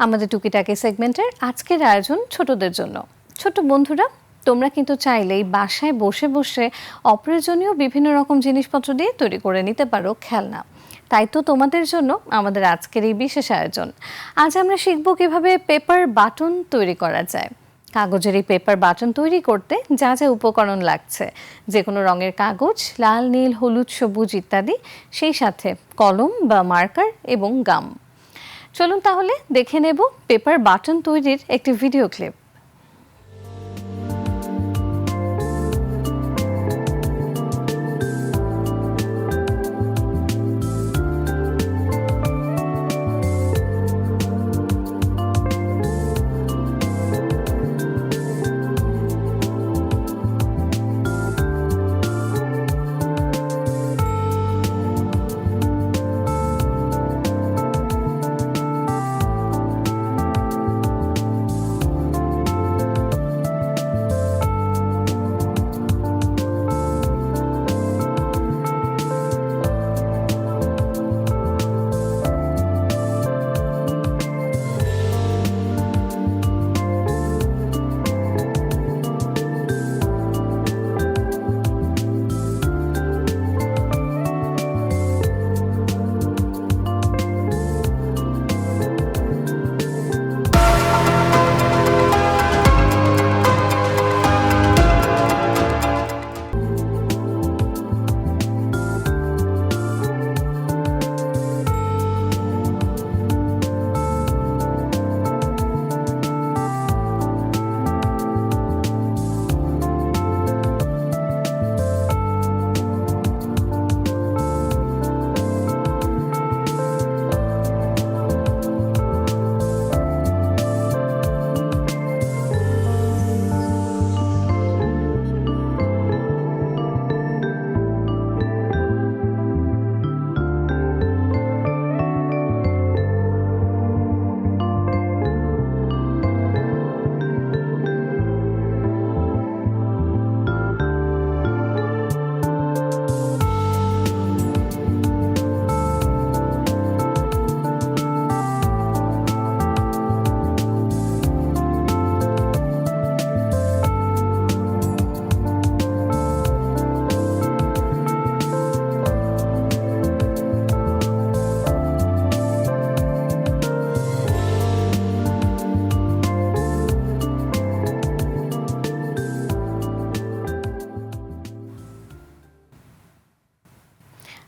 আমাদের টুকিটাকি সেগমেন্টের আজকের আয়োজন ছোটদের জন্য। ছোট বন্ধুরা, তোমরা কিন্তু চাইলেই বাসায় বসে বসে অপ্রয়োজনীয় বিভিন্ন রকম জিনিসপত্র দিয়ে তৈরি করে নিতে পারো খেলনা। তাই তো তোমাদের জন্য আমাদের আজকের এই বিশেষ আয়োজন। আজ আমরা শিখব কীভাবে পেপার বাটন তৈরি করা যায়। কাগজের এই পেপার বাটন তৈরি করতে যা যা উপকরণ লাগছে যে কোনো রঙের কাগজ, লাল, নীল, হলুদ, সবুজ ইত্যাদি, সেই সাথে কলম বা মার্কার এবং গাম। চলুন তাহলে দেখে নেব পেপার বাটন তৈরির একটি ভিডিও ক্লিপ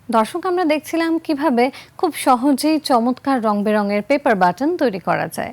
দর্শক আমরা দেখছিলাম কীভাবে খুব সহজেই চমৎকার রং বেরঙের পেপার বাটন তৈরি করা যায়।